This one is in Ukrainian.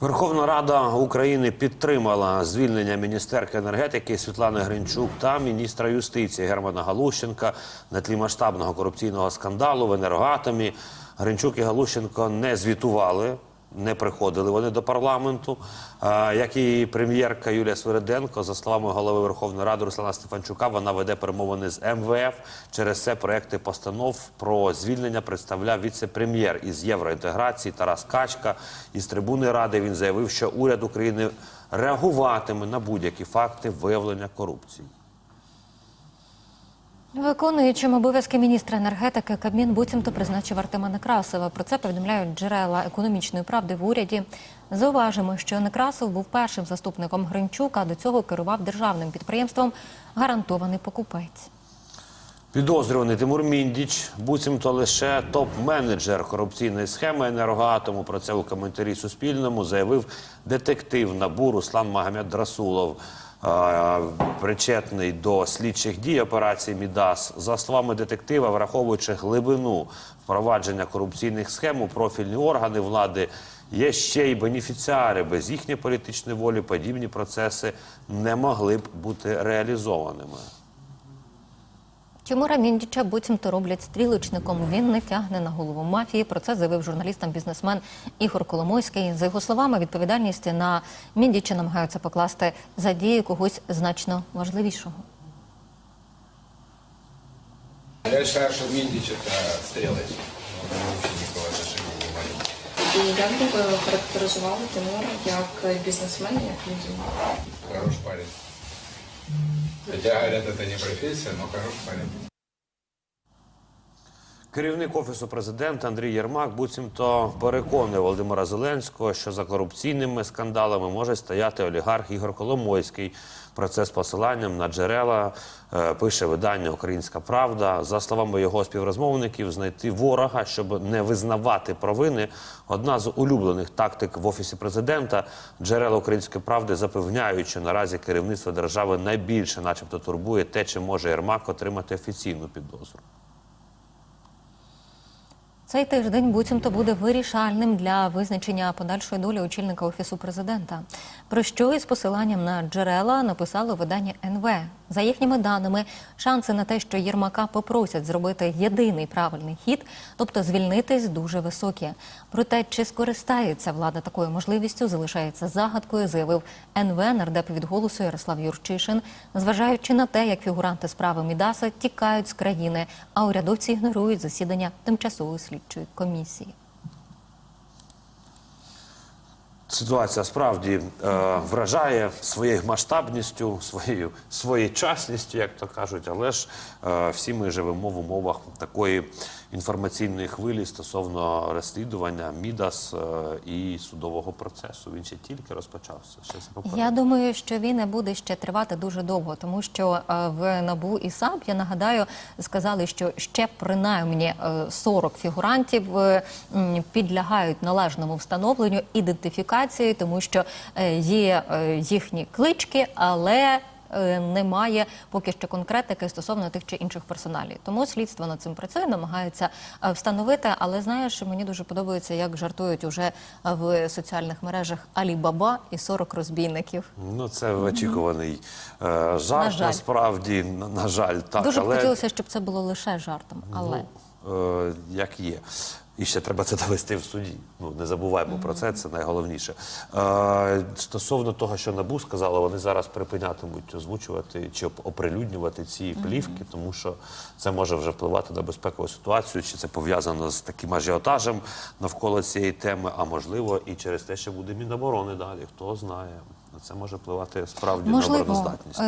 Верховна Рада України підтримала звільнення міністерки енергетики Світлани Гринчук та міністра юстиції Германа Галущенка на тлі масштабного корупційного скандалу в енергоатомі. Гринчук і Галущенко не звітували, не приходили вони до парламенту. Як і прем'єрка Юлія Свириденко, за словами голови Верховної Ради Руслана Стефанчука, вона веде перемовини з МВФ. Через це проекти постанов про звільнення представляв віце-прем'єр із євроінтеграції Тарас Качка. Із трибуни ради він заявив, що уряд України реагуватиме на будь-які факти виявлення корупції. Виконуючим обов'язки міністра енергетики Кабмін буцімто призначив Артема Некрасова. Про це повідомляють джерела економічної правди в уряді. Зауважимо, що Некрасов був першим заступником Гринчука. До цього керував державним підприємством Гарантований покупець. Підозрюваний Тимур Міндіч, буцімто лише топ-менеджер корупційної схеми енергоатому. Про це у коментарі Суспільному заявив детектив НАБУ Руслан Магомед Драсулов. Причетний до слідчих дій операції Мідас, за словами детектива, враховуючи глибину впровадження корупційних схем у профільні органи влади, є ще й бенефіціари. Без їхньої політичної волі подібні процеси не могли б бути реалізованими. Тимура Міндіча буцімто роблять стрілочником. Він не тягне на голову мафії. Про це заявив журналістам бізнесмен Ігор Коломойський. За його словами, відповідальність на Міндіча намагаються покласти за дії когось значно важливішого. Я никакого отношения не имеет. І як би ви Тимура як бізнесмена, як людину? Хороший парень. Хотя говорят, это не профессия, но хороший парень. Керівник офісу президента Андрій Єрмак буцімто переконує Володимира Зеленського, що за корупційними скандалами може стояти олігарх Ігор Коломойський. Про це з посиланням на джерела е, пише видання Українська Правда. За словами його співрозмовників, знайти ворога, щоб не визнавати провини. Одна з улюблених тактик в офісі президента. Джерела Української правди запевняють, що наразі керівництво держави найбільше, начебто, турбує те, чи може Єрмак отримати офіційну підозру. Цей тиждень буцімто буде вирішальним для визначення подальшої долі очільника офісу президента. Про що із посиланням на джерела написало видання НВ. За їхніми даними, шанси на те, що Єрмака попросять зробити єдиний правильний хід, тобто звільнитись, дуже високі. Проте, чи скористається влада такою можливістю, залишається загадкою, заявив НВ нардеп від голосу Ярослав Юрчишин, зважаючи на те, як фігуранти справи Мідаса тікають з країни, а урядовці ігнорують засідання тимчасової слідчої комісії. Ситуація справді е, вражає своєю масштабністю, своєю своєчасністю, як то кажуть, але ж е, всі ми живемо в умовах такої інформаційної хвилі стосовно розслідування Мідас е, і судового процесу. Він ще тільки розпочався. Ще. Я думаю, що він не буде ще тривати дуже довго, тому що е, в набу і САП, я нагадаю, сказали, що ще принаймні е, 40 фігурантів е, підлягають належному встановленню ідентифікації, тому що е, є е, їхні клички, але е, немає поки що конкретики стосовно тих чи інших персоналів. Тому слідство над цим працює, намагається встановити. Але знаєш, мені дуже подобається, як жартують уже в соціальних мережах Алі-Баба і 40 розбійників. Ну це очікуваний е, жарт. На жаль. Насправді, на, жаль, так дуже б хотілося, щоб це було лише жартом. Але Ну, як є. І ще треба це довести в суді. Ну не забуваємо про це, це найголовніше. Е, стосовно того, що НАБУ сказала, вони зараз припинятимуть озвучувати чи оприлюднювати ці плівки, тому що це може вже впливати на безпекову ситуацію, чи це пов'язано з таким ажіотажем навколо цієї теми, а можливо, і через те, що буде Міноборони далі. Хто знає. Це може впливати справді на можливо, обороноздатність. е,